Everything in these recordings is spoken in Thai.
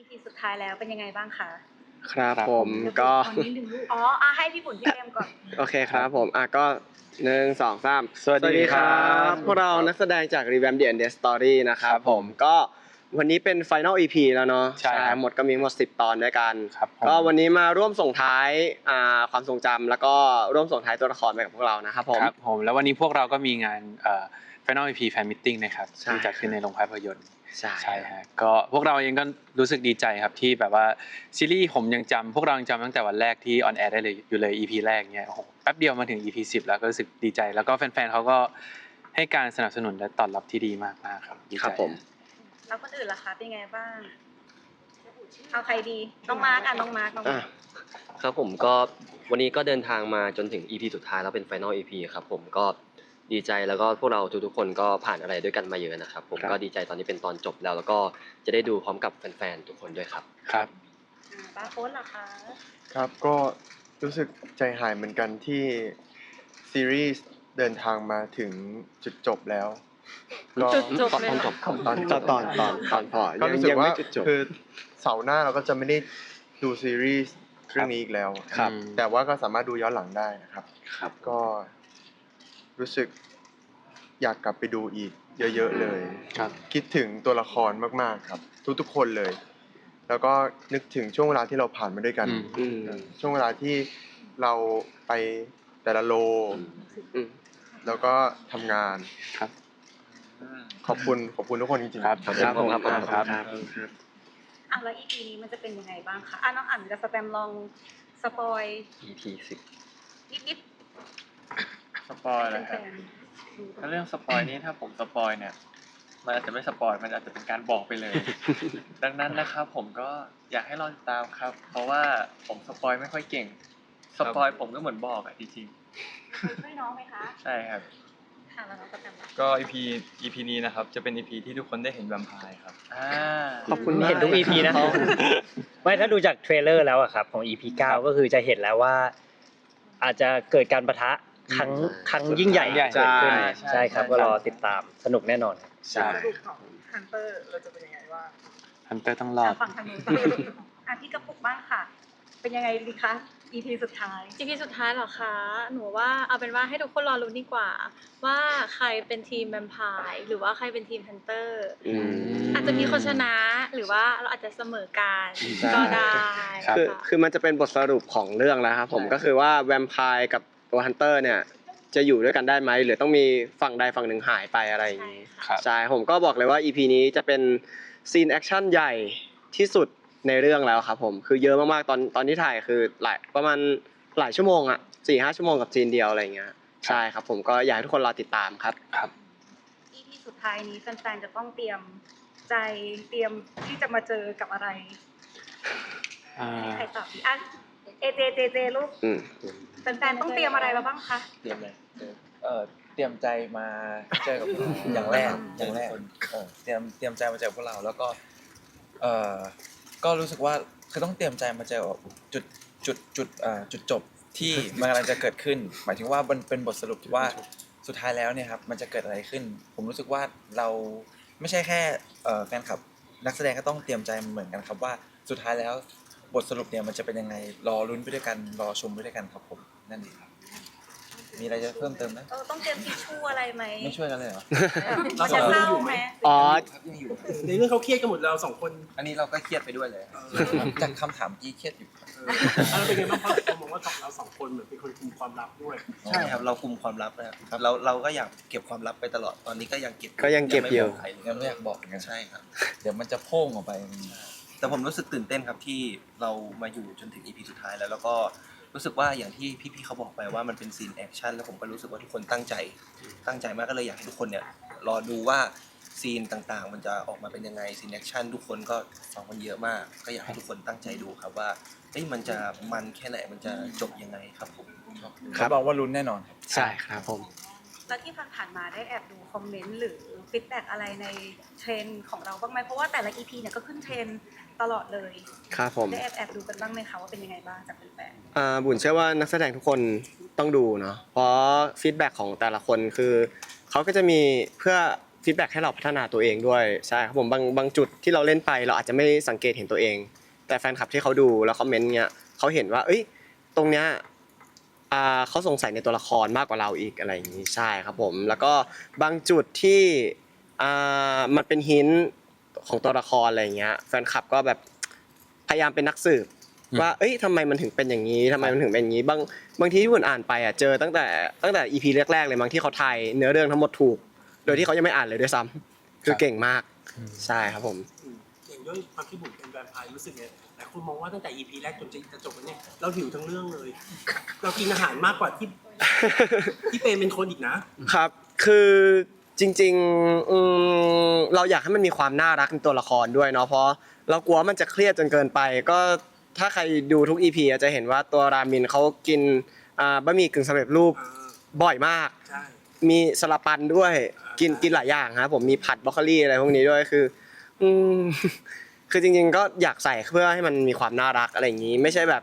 EP สุดท้ายแล้วเป็นยังไงบ้างคะครับครับผมเดี๋ยวก็ขอนิดนึงลูกอ๋ออะให้พี่บุญพี่เอ็มก่อนโอเคครับผมอะก็หนึ่งสองสามสวัสดีครับพวกเรานักแสดงจาก Revamp the End Story นะครับผมก็วันนี้เป็น Final EP แล้วเนาะใช่ครับหมดก็มีหมด10ตอนด้วยกันครับผมก็วันนี้มาร่วมส่งท้ายอ่าความทรงจำแล้วก็ร่วมส่งท้ายตัวละครไปกับพวกเรานะครับผมครับผมแล้ววันนี้พวกเราก็มีงานเอ่อ Final EP Fan Meeting นะครับใช่ที่จัดขึ้นในโรงภาพยนตร์ใช่ใช่ฮะก็พวกเราเองก็รู้สึกดีใจครับที่แบบว่าซีรีส์ผมยังจำพวกเรายังจำตั้งแต่วันแรกที่ออนแอร์ได้เลยอยู่เลย EP แรกเนี่ยโอ้โหแป๊บเดียวมาถึง EP 10 แล้วก็รู้สึกดีใจ แล้วก็แฟนๆเขาก็ให้การสนับสนุนและตอบรับที่ดีมากๆครับดีครัใจบผมแล้วคนอื่นล่ะคะเป็นยังไงบ้างเอาใครดีน้องมาร์กอะน้องมาร์กน้องอะมาร์คครับผมก็วันนี้ก็เดินทางมาจนถึง EP สุดท้ายแล้วเป็น Final EP ครับผมก็ ดีใจแล้วก็พวกเราทุกๆคนก็ผ่านอะไรด้วยกันมาเยอะนะครับ ผมครับก็ดีใจตอนนี้เป็นตอนจบแล้ว แล้วก็จะได้ดูพร้อมกับแฟนๆทุกคนด้วยครับ ครับอ่าบ้าโค้ดล่ะคะครับก็รู้สึกใจหายเหมือนกันที่ซีรีส์เดินทางมาถึงจุดจบแล้วก็จุดจบเลยตอนจบตอนตอนตอนตอนตอนพอก็ยังรู้สึกยังว่าไม่จุดจบคือเสาร์หน้าเราก็จะไม่ได้ดูซีรีส์เรื่องนี้อีกแล้วครับแต่ว่าก็สามารถดูย้อนหลังได้นะครับครับก็ รู้สึกอยากกลับไปดูอีก เยอะ ๆ เลยครับ คิดถึงตัวละครมากๆครับ ทุกๆคนเลย แล้วก็นึกถึงช่วงเวลาที่เราผ่านมาด้วยกัน อืมอืมช่วงเวลาที่เราไปแต่ละโล อืม แล้วก็ทำงานครับ ขอบคุณขอบคุณทุกคนจริงๆครับครับผมครับครับ อะแล้ว EP นี้มันจะเป็นยังไงบ้างคะอะน้องอ่านกับสแตมลองสปอย EP 10นิดส ปอยๆเลให้ยคแฟรับนๆดูก่อถ้านเรื่องสปอยนี้ถ้าผมสปอยเนี่ย มันอาจจะไม่สปอยมันอาจจะเป็นการบอกไปเลย ดังนั้นนะครับ ผมก็อยากให้รอติดตามครับ เพราะว่าผมสปอยไม่ค่อยเก่ง สปอยผมก็เหมือนบอกอะจริงช่วยน้องไหมคะๆใช่ครับค่ะแล้วน้องสแตมล่ะก็ EP EP นี้นะครับ จะเป็น EP ที่ทุกคนได้เห็นแวมไพร์ครับอ่าขอบคุณมากเห็นทุก EP นะครับไม่ถ้าดูจากเทรลเลอร์แล้วอะครับ ของ EP 9 ก็คือจะเห็นแล้วว่า อาจจะเกิดการประทะ ครั้งครั้งยิ่งใหญ่ใช่เกิดขึ้นใช่ใช่ครับใช่ก็รอติดตามสนุกแน่นอนใช่สรุปของฮันเตอร์เราจะเป็นยังไงบ้างฮันเตอร์ต้องรอดอะฝั่งทางนู้นอะพี่กระปุกบ้างค่ะ เป็นยังไงดีคะ EP สุดท้ายอีพีสุดท้ายเหรอคะ หนูว่าเอาเป็นว่าให้ทุกคนรอรุ้นดีกว่า ว่าใครเป็นทีมแวมไพร์หรือว่าใครเป็นทีมฮันเตอร์อืมอาจจะมีคนชนะหรือว่าเราอาจจะเสมอกันใช่ก็ได้ครับคือค่ะคือมันจะเป็นบทสรุปของเรื่องแล้วครับผมใช่ก็คือว่าแวมไพร์กับ ตัวฮันเตอร์เนี่ยจะอยู่ด้วยกันได้ไหมหรือต้องมีฝั่งใดฝั่งหนึ่งหายไปอะไรอย่างใช่นี้ค่ะครับใช่ผมก็บอกเลยว่า EP นี้จะเป็นซีนแอคชั่นใหญ่ที่สุดในเรื่องแล้วครับผมคือเยอะมากๆตอนตอนที่ถ่ายคือหลายประมาณหลายชั่วโมงอะสี่ห้าชั่วโมงกับซีนเดียวอะไรอย่างเงี้ยใช่ครับผมก็อยากให้ทุกคนรอติดตามครับครับ EP สุดท้ายนี้แฟนๆจะต้องเตรียมใจเตรียมที่จะมาเจอกับอะไรอ่าใครตอบดีอะเอเจเจเจลูกอืม แฟนๆต้องเตรียมอะไรมาบ้างคะ เตรียมอะไรเออเตรียมใจมาเจอกับพวกเราอย่างแรกอย่างแรกเออเตรียมเตรียมใจมาเจอกับพวกเราแล้วก็เออก็รู้สึกว่าคือต้องเตรียมใจมาเจอกับจุดจุดจุดอ่าจุดจบที่มันกำลังจะเกิดขึ้น หมายถึงว่ามันเป็นบทสรุปที่ว่าสุดท้ายแล้วเนี่ยครับมันจะเกิดอะไรขึ้น ผมรู้สึกว่าเราไม่ใช่แค่เอ่อแฟนคลับ นักแสดงก็ต้องเตรียมใจเหมือนกันครับว่าสุดท้ายแล้วบทสรุปเนี่ยมันจะเป็นยังไงรอลุ้นไปด้วยกันรอชมไปด้วยกันครับผม นั่นเองครับ มีอะไรจะเพิ่มเติมไหมเออต้องเตรียมทิชชู่อะไรไหมไม่ช่วยกันเลยเหรอ มันจะเศร้าไหมอ๋อยังอยู่ ในเรื่องเขาเครียดกันหมดเราสองคนอันนี้เราก็เครียดไปด้วยเลยจากคำถามกี้เครียดอยู่ เออแล้วเป็นไงบ้างเพราะเขามองว่าสองเราสองคนเหมือนเป็นคนคุมความลับด้วย ใช่ครับเราคุมความลับนะครับเราเราก็อยากเก็บความลับไปตลอดตอนนี้ก็ยังเก็บก็ยังเก็บอยู่ยังไม่อยากบอกเหมือนกันใช่ครับ เดี๋ยวมันจะโพ่งออกไป แต่ผมรู้สึกตื่นเต้นครับที่เรามาอยู่จนถึง EP สุดท้ายแล้วแล้วก็ รู้สึกว่าอย่างที่พี่ๆเขาบอกไปว่ามันเป็นซีนแอคชั่นแล้วผมก็รู้สึกว่าทุกคนตั้งใจ ตั้งใจมากก็เลยอยากให้ทุกคนเนี่ยรอดูว่าซีนต่างๆ มันจะออกมาเป็นยังไงซีนแอคชั่นทุกคนก็ฟังมันเยอะมาก ก็อยากให้ทุกคนตั้งใจดูครับว่าเอ้ยมันจะมันแค่ไหนมันจะจบยังไงครับผมครับบอกว่าลุ้นแน่นอนครับใช่ครับผมแล้วที่ผ่านๆมาได้แอบดูคอมเมนต์หรือฟีดแบ็กอะไรในเทรนด์ของเราบ้างไหมเพราะว่าแต่ละ EP เนี่ยก็ขึ้นเทรนด์ ตลอดเลยครับผมได้แอบแอบดูกันบ้างไหมคะว่าเป็นยังไงบ้างจากแฟนอ่าบุญเชื่อว่านักแสดงทุกคนต้องดูเนาะเพราะฟีดแบ็กของแต่ละคนคือเขาก็จะมีเพื่อฟีดแบ็กให้เราพัฒนาตัวเองด้วยใช่ครับผมบางบางจุดที่เราเล่นไปเราอาจจะไม่สังเกตเห็นตัวเอง แต่แฟนคลับที่เขาดูแล้วคอมเมนต์เนี้ยเขาเห็นว่า เอ้ยตรงเนี้ยอ่าเขาสงสัยในตัวละครมากกว่าเราอีกอะไรอย่างนี้ใช่ครับผม แล้วก็บางจุดที่อ่ามันเป็นหิน ของตัวละครอะไรอย่างเงี้ยแฟนคลับก็แบบพยายามเป็นนักสืบอืมว่า เอ้ยทำไมมันถึงเป็นอย่างนี้ทำไมมันถึงเป็นอย่างนี้ บาง บางทีที่ผมอ่านไปอะ เจอตั้งแต่ ตั้งแต่ EP แรกๆเลยบางที่เขาไทยเนื้อเรื่องทั้งหมดถูก โดยที่เขายังไม่อ่านเลยด้วยซ้ำคือเก่งมาก ใช่ครับผมอย่างด้วยความที่บุ๋มเป็นแวมไพร์รู้สึกไงหลายคนมองว่าตั้งแต่ EP แรกจนจะจบแล้วเนี่ย เราหิวทั้งเรื่องเลย เรากินอาหารมากกว่าที่ ที่เปรมเป็นคนอีกนะ ครับ คือ จริงๆอืมเราอยากให้มันมีความน่ารักในตัวละครด้วยเนาะเพราะเรากลัวมันจะเครียดจนเกินไป ก็ถ้าใครดูทุก EP อะจะเห็นว่าตัวรามินเขากินอ่าบะหมี่กึ่งสำเร็จรูปอ่าบ่อยมาก ใช่ มีสลับปันด้วยกินกินหลายอย่างครับผมมีผัดบรอกโคลีอะไรพวกนี้ด้วยคือ อืม คือจริงๆ ก็อยากใส่เพื่อให้มันมีความน่ารักอะไรอย่างนี้ ไม่ใช่แบบ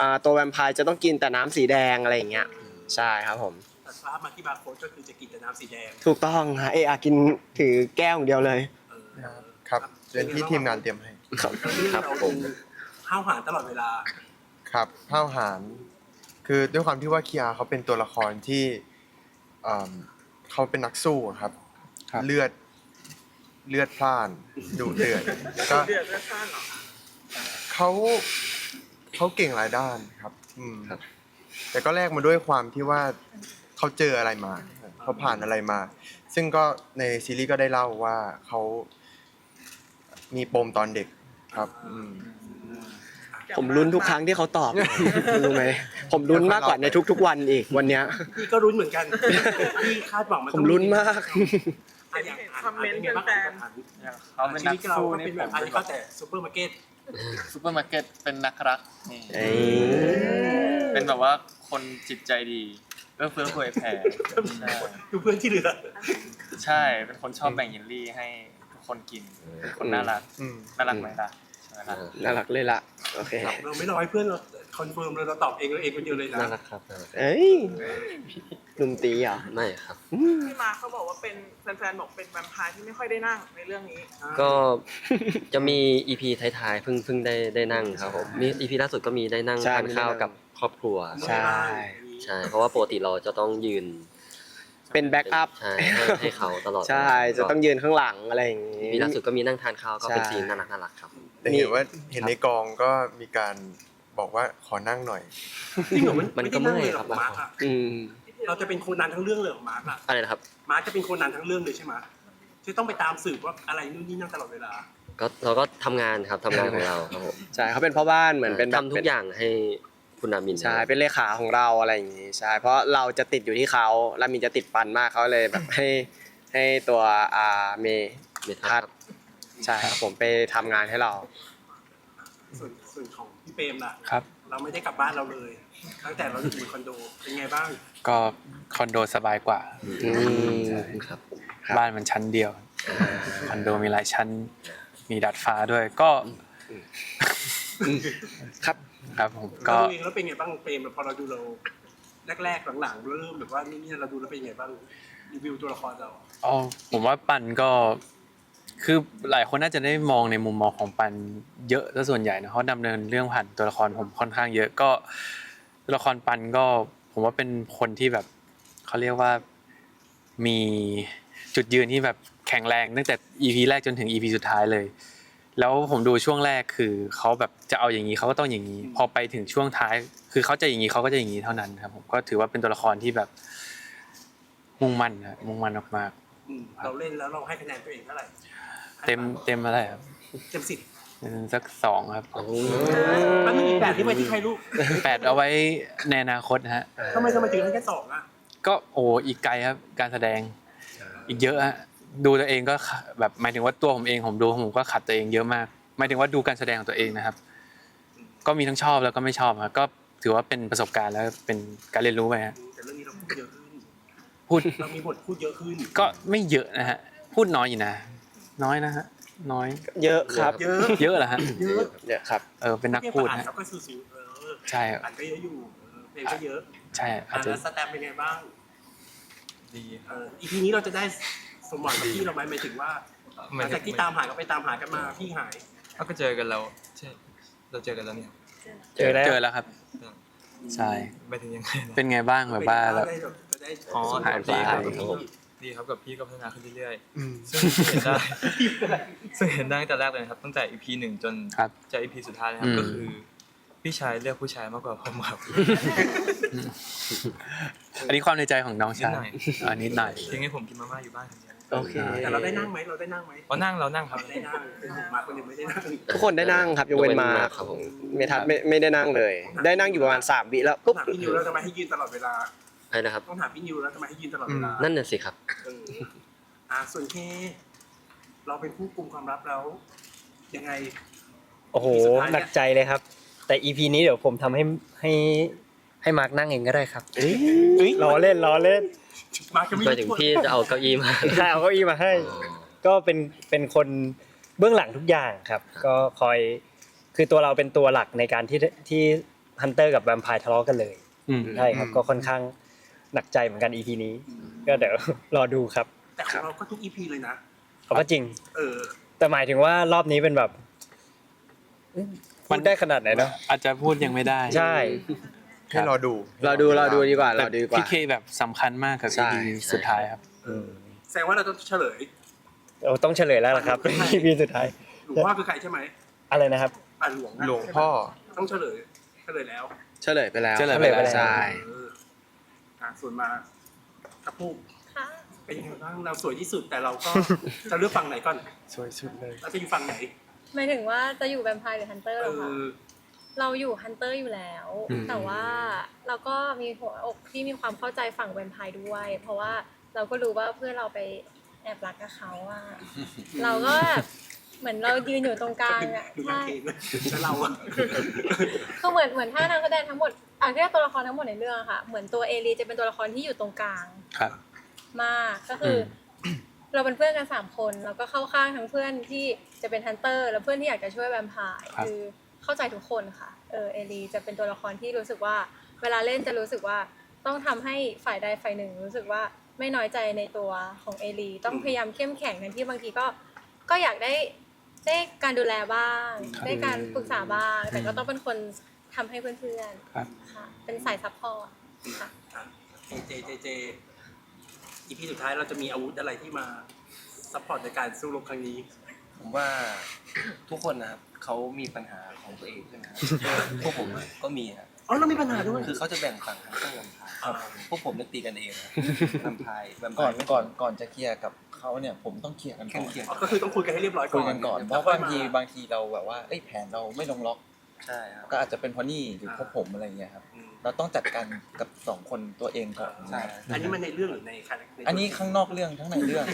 อ่าตัวแวมไพร์จะต้องกินแต่น้ำสีแดงอะไรอย่างเงี้ยใช่ครับผม แต่ภาพมาที่บาร์โค้ดก็คือจะกินแต่น้ำสีแดงถูกต้องฮะเออากินถือแก้วอย่างเดียวเลยเออครับเป็นที่ทีมงานเตรียมให้ ครับเรื่องเราคือห้าวหาญตลอดเวลา ครับห้าวหาญคือด้วยความที่ว่าคีอาเขาเป็นตัวละครที่อ่าเขาเป็นนักสู้อะครับครับ เลือดเลือดพล่านดุเดือดก็เดือดเลือดข้านเหรอเขาเขาเก่งหลายด้านครับ อืมแต่ก็แลกมาด้วยความที่ว่า เขาเจออะไรมาเขาผ่านอะไรมา ซึ่งก็ในซีรีส์ก็ได้เล่าว่าเขามีปมตอนเด็กครับอืม ผมลุ้นทุกครั้งที่เขาตอบ รู้ไหมผมลุ้นมากกว่าในทุกๆวันอีกวันเนี้ย พี่ก็รุ้นเหมือนกัน พี่คาดหวังมันผต้มองลุ้นมาก อะอย่างอ่านคอมเมนต์ป็ไงบ้างแฟนอ่านอย่างเขาเป็นชีนัวิกตเราสู้ก็นี่เป็นผแบบมอันนี้เข้าแต่ซูเปอร์มาร์เก็ตซูเปอร์มาร์เก็ตเป็นนักรักนี่เอ้ยเป็นแบบว่าคนจิตใจดี เอื้อเฟื้อเผยแผ่ใช่ดูเพื่อนที่เหลือใช่เป็นคนชอบแบ่งเยลลี่ให้ทุกคนกินเป็นคนน่ารักอืมน่ารักไหมล่ะใช่ไหมล่ะน่ารักเลยล่ะโอเคเราไม่รอให้เพื่อนเราคอนเฟิร์มเลยเราตอบเองเราเองคนเดียวเลยนะน่ารักครับน่ารักเอ้ยหนุ่มตีเหรอไม่ครับพี่มาเขาบอกว่าเป็นแฟนๆบอกเป็นแวมไพร์ที่ไม่ค่อยได้นั่งในเรื่องนี้ ก็จะมี EP ท้ายๆเพิ่งเพิ่งได้ได้นั่งครับผมมี EP ล่าสุดก็มีได้นั่งใช่ทานข้าวมีได้นั่งกับครอบครัวใช่ ใช่ เพราะว่าปกติเราจะต้องยืนเป็นแบ็กอัพใช่ให้ให้เขาตลอดใช่จะต้องยืนข้างหลังอะไรอย่างนี้มีล่าสุดก็มีนั่งทานข้าวก็เป็นใช่ซีนน่ารักน่ารักครับแต่เห็นว่าเห็นในกองก็มีการบอกว่าขอนั่งหน่อยจริงเหรอมันมันก็ไได้งลเมื่อยครับหมาร์คอะอืมเราจะเป็นโคนันทั้งเรื่องเลยของมาร์คอะอะไรนะครับ มาร์คจะเป็นโคนันทั้งเรื่องเลยใช่ไหมจะต้องไปตามสืบว่าอะไรนู่นนี่นั่นตลอดเวลา ก็เราก็ทำงานครับทำงานของเราครับผมใช่เขาเป็นพ่อบ้านเหมือนเป็นแบบทำทุกอย่างให้ คุณนามิน ใช่เป็นเลขาของเราอะไรอย่างนี้ใช่เพราะเราจะติดอยู่ที่เขาแล้วมีจะติดปันมากเขาเลยแบบให้ให้ตัวอ่าเมย์เมทัพัศดใช่ครับผมไปทำงานให้เรา ส่วนส่วนของพี่เปรมล่ะ ครับ เราไม่ได้กลับบ้านเราเลย ตั้งแต่เราอยู่บนคอนโด เป็นไงบ้าง ก็คอนโดสบายกว่า อืม ครับ ครับ บ้านมันชั้นเดียว คอนโดมีหลายชั้น มีดัดฟ้าด้วย ก็ ครับ ครับผมก็ก็เองแล้วเป็นไงบ้างเปรมพอเราดูเราแรกๆหลังๆเริ่มแบบว่านี่นี่เราดูแล้วเป็นไงบ้างรีวิวตัวละครเราอ๋อผมว่าปันก็คือหลายคนน่าจะได้มองในมุมมองของปันเยอะซะส่วนใหญ่นะเพราะดำเนินเรื่องผ่านตัวละครผมค่อนข้างเยอะก็ตัวละครปันก็ผมว่าเป็นคนที่แบบเขาเรียกว่ามีจุดยืนที่แบบแข็งแรงตั้งแต่ EP แรกจนถึง EP สุดท้ายเลย แล้วผมดูช่วงแรกคือเขาแบบจะเอาอย่างนี้เขาก็ต้องอย่างนี้ พอไปถึงช่วงท้าย คือเขาจะอย่างนี้เขาก็จะอย่างนี้เท่านั้นครับ ผมก็ถือว่าเป็นตัวละครที่แบบมุ่งมั่นนะมุ่งมั่นมากๆอืมเราเล่นแล้วเราให้คะแนนตัวเองเท่าไหร่เต็มเต็มอะไรครับเต็มสิบเป็นสักสองครับมันมีอีกแบบที่ไปที่ใครลูกแปดเอาไว้ในอนาคตนะฮะทำไมทำไมถึงให้แค่สองอะก็โอ้อีกไกลครับการแสดงอีกเยอะฮะ ดูตัวเองก็ขะแบบหมายถึงว่าตัวผมเองผมดูผมก็ขัดตัวเองเยอะมากหมายถึงว่าดูการแสดงของตัวเองนะครับ ก็มีทั้งชอบแล้วก็ไม่ชอบครับก็ถือว่าเป็นประสบการณ์แล้วเป็นการเรียนรู้ไปฮะแต่เรื่องนี้เราพูดเยอะขึ้นพูดเรามีบทพูดเยอะขึ้น ก็ไม่เยอะนะฮะพูดน้อยอยู่นะ น้อยนะฮะน้อย เยอะครับ เยอะเยอะเหรอฮะเยอะเยอะครับเออเป็นนักพูดอ่านฮะแล้วก็สูๆเออใช่ครับอ่านก็เยอะอยู่เออเพลงก็เยอะ ใช่อาอ่าจนจะแล้วสแตมป์เป็นไงบ้างดีเอออีพีนี้เราจะได้ส มหวังกับพี่เราไหมหมายถึงว่าหลังจากที่ตามหากันไปตามหากันมาพี่หายเอาก็เจอกันแล้วใช่เราเจอกันแล้วเนี่ยเจอแล้วเจอแล้วครับใช่ไปถึงยังไงนะเป็นไงบ้างแบบว่าแบบได้แบบจะได้อ๋อหายไป ดีครับครับผมดีครับกับพี่ก็พัฒนาขึ้นเรื่อยอืม ๆซึ่งเห็นได้ซึ่งเห็นได้ตั้งแต่แรกเลยนะครับตั้งแต่ EP หนึ่งจนครับจะ EP สุดท้ายนะครับอืม ก็คือพี่ชายเลือกผู้ชายมากกว่าผมครับ อันนี้ความในใจของน้องชายนิดหน่อย อันนิดหน่อย ทิ้งให้ผมกินมาม่าอยู่บ้านคนเดียว โอเคแต่เราได้นั่งไหมเราได้นั่งไหมพอนั่งเรานั่งครับเราได้นั่งเป็นผมมาคนเดียวไม่ได้นั่งทุกคนได้นั่งครับยกเว้นมาครับผมเมทัศน์ไม่ไม่ได้นั่งเลย ได้นั่งอยู่ประมาณสามวิแล้วปุ๊บถามพี่นิวแล้วทำไมให้ยืนตลอดเวลาอะไรนะครับต้องถามพี่นิวแล้วทำไมให้ยืนตลอดเวลานั่นน่ะสิครับเอออ่าส่วนเคเราเป็นผู้กลุ่มความลับแล้วยังไง โอ้โหสุดท้ายเนี่ยหนักใจเลยครับ แต่ EP นี้เดี๋ยวผมทำให้ให้ ให้มาร์กนั่งเองก็ได้ครับล้อเล่นล้อเล่นมาจะไม่หมายถึงพี่จะเอาเก้าอี้มา ใช่เอาเก้าอี้มาให้ ก็เป็นเป็นคนเบื้องหลังทุกอย่างครับ ก็คอยคือตัวเราเป็นตัวหลักในการที่ที่ฮันเตอร์กับแวมไพร์ทะเลาะกันเลยอืมใช่ครับ ก็ค่อนข้างหนักใจเหมือนกัน EP นี้ ก็เดี๋ยวรอดูครับ แต่ของเราก็ทุกอีพีเลยนะเขาก็จริง เออ แต่หมายถึงว่ารอบนี้เป็นแบบเอ๊ะพูดได้ขนาดไหนเนาะอาจจะพูดยังไม่ได้ ใช่ ให้รอดูเราดูเราดูดีกว่าแต่เราดูดีกว่า พี่เคแบบสำคัญมากกับใช่ EP สุดท้ายครับ แสดงว่าเราต้องเฉลยเราต้องเฉลยแล้วล่ะครับ EP สุดท้ายหลวงพ่อคือใครใช่ไหมอะไรนะครับ อ่าหลวงนะหลวงพ่อ ต้องเฉลยเฉลยแล้วเฉลยไปแล้วเฉลยไปแล้ว ใช่ เอออ่าส่วนมาตะปูค่ะเป็นยังไงบ้างเราสวยที่สุดแต่เราก็ จะเลือกฝั่งไหนก่อนสวยสุดเลยเราจะอยู่ฝั่งไหนหมายถึงว่าจะอยู่แวมไพร์หรือฮันเตอร์เอเหรอคะอ เราอยู่ฮันเตอร์อยู่แล้ว อืม แต่ว่าเราก็มีหัวอกที่มีความเข้าใจฝั่งแวมไพร์ด้วย เพราะว่าเราก็รู้ว่าเพื่อนเราไปแอบรักกับเขาอะเราก็แบบเหมือนเรายืนอยู่ตรงกลางอะดูนักใช่เกมเลยแล้วเราอะก็เหมือนเหมือนถ้านักแสดงทั้งหมดอะเรียกตัวละครทั้งหมดในเรื่องอะค่ะ เหมือนตัวเอลีจะเป็นตัวละครที่อยู่ตรงกลางครับ มากก็คืออเราเป็นเพื่อนกันสามคนแล้วก็เข้าข้างทั้งเพื่อนที่จะเป็นฮันเตอร์ และเพื่อนที่อยากจะช่วยแวมไพร์ครับ คือ เข้าใจทุกคนค่ะ เออเอลีจะเป็นตัวละครที่รู้สึกว่า เวลาเล่นจะรู้สึกว่าต้องทำให้ฝ่ายใดฝ่ายหนึ่ง รู้สึกว่าไม่น้อยใจในตัวของเอลี ต้องพยายามเข้มแข็งทั้งที่บางทีก็ก็อยากได้ได้การดูแลบ้างครับได้การปรึกษาบ้าง แต่ก็ต้องเป็นคนทำให้เพื่อนครับๆค่ะเป็นสายซัพพอร์ตค่ะเจเจเจอีพีสุดท้ายเราจะมีอาวุธอะไรที่มาซัพพอร์ตในการสู้รบครั้งนี้ ผมว่าทุกคนนะครับ เขามีปัญหาของตัวเองใช่ไหมครับพวกผมอะก็มีครับอ๋อเรามีปัญหาด้วย คือเขาจะแบ่งฝั่งทางเครื่องลำพายพวกผมเนี่ยตีกันเองนะลำพายลำพายก่อนก่อนก่อนจะเคลียร์กับเขาเนี่ยผมต้องเคลียร์กันก่อนเคลียร์อ๋อก็คือต้องคุยกันให้เรียบร้อยก่คุอยนกันก่อนเพราะบางทีบางทีเราแบบว่าเอ้ยแผนเราไม่ลงล็อก ใช่ครับก็อาจจะเป็นเพราะนี่หรือเพราะผมอะไรเงี้ยครับอืมเราต้องจัดการกับสองคนตัวเองก่อนใช่อันนี้มันในเรื่องหรือในคาแรคเตอร์อันนี้ข้างนอกเรื่องทั้งในเรื่อง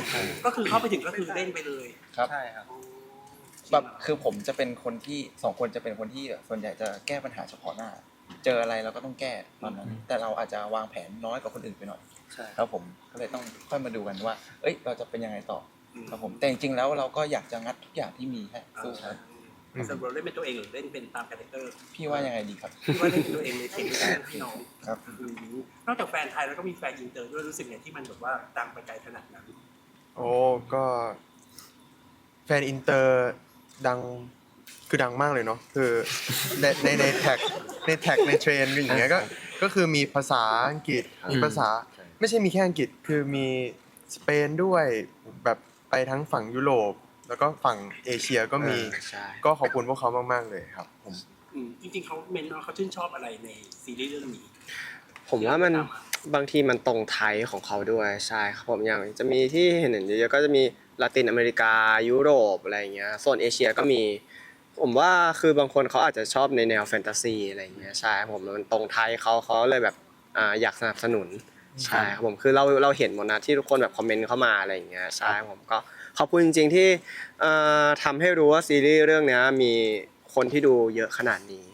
ก็คือเข้าไปถึงก็คือเล่นไปเลยครับ ใช่ครับ แบบคือผมจะเป็นคนที่สองคนจะเป็นคนที่ส่วนใหญ่จะแก้ปัญหาเฉพาะหน้า เจออะไรเราก็ต้องแก้ตอนนั้น แต่เราอาจจะวางแผนน้อยกว่าคนอื่นไปหน่อยใช่แล้วผมก็เลยต้องค่อยมาดูกันว่า เอ้ย เราจะเป็นยังไงต่ออืมครับผมแต่จริงๆแล้วเราก็อยากจะงัดทุกอย่างที่มีให้สู้ครับสรุปเราเล่นเป็นตัวเองหรือเล่นเป็นตามคาแรคเตอร์พี่ว่ายังไงดีครับที่ว่าเล่นเป็นตัวเองในทีมพี่น้องครับอืมนอกจากแฟนไทยแล้วก็มีแฟนอินเตอร์ด้วยรู้สึกไงที่มันแบบว่าดังไปไกลขนาดนั้นโอ้ก็แฟนอินเตอร์ ดังคือดังมากเลยเนาะคือในในในแท็กในแท็กในเทรนอย่างเงี้ยก็ก็คือมีภาษาอังกฤษมีภาษา ไม่ใช่มีแค่อังกฤษคือมีสเปนด้วยแบบไปทั้งฝั่งยุโรป แล้วก็ฝั่งเอเชียก็มีเออใช่ก็ขอบคุณพวกเขามาก ๆ เลยครับผมอืมจริงๆเขาเมนว่าเขาชื่นชอบอะไรในซีรีส์เรื่องนี้ ผมว่ามันบางทีมันตรงไทยของเขาด้วยใช่ครับผมอย่างจะมีที่เห็นเยอะๆก็จะมี ลาตินอเมริกายุโรปอะไรอย่างเงี้ยโซนเอเชียก็มีผมว่าคือบางคนเขาอาจจะชอบในแนวแฟนตาซีอะไรอย่างเงี้ยใช่ครับผมมันตรงไทยเขาเขาเลยแบบอ่าอยากสนับสนุนใช่ครับผมคือเราเราเห็นหมดนะที่ทุกคนแบบคอมเมนต์เข้ามาอะไรอย่างเงี้ยใช่ครับผมก็ขอบคุณจริง ๆที่เอ่อทำให้รู้ว่าซีรีส์เรื่องเนี้ยมีคนที่ดูเยอะขนาดนี้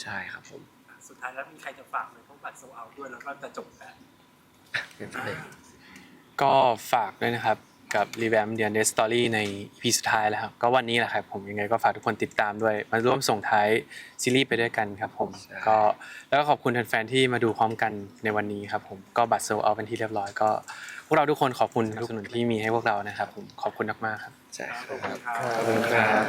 ใช่ครับผม สุดท้ายแล้วมีใครจะฝากไหมเพราะบัตรโซเอาด้วยแล้วก็จะจบแล้วก็ฝากด้วยนะครับ กับ Revamp The Undead Story ใน EP สุดท้ายแล้วครับ ก็วันนี้แหละครับผมยังไงก็ฝากทุกคนติดตามด้วย มาร่วมส่งท้ายซีรีส์ไปด้วยกันครับผม ก็แล้วก็ขอบคุณแฟนๆที่มาดูพร้อมกันในวันนี้ครับผม ก็บัตรโซเอาเป็นที่เรียบร้อยก็ พวกเราทุกคนขอบคุณสนับสนุนที่มีให้พวกเรานะครับผม ขอบคุณมากๆครับ ใช่ครับขอบคุณครับ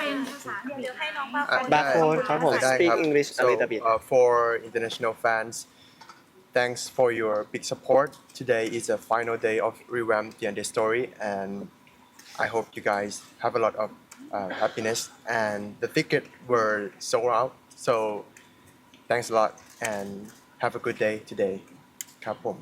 เป็นภาษาเดี๋ยวให้น้องบ้างอะบาร์โค้ดครับผมได้ speak ครับ English a So, little bit uh, for international fans thanks for your big support. Today is the final day of Revamp the End Story, and I hope you guys have a lot of uh, happiness. And the tickets were sold out, so thanks a lot and have a good day today ครับผม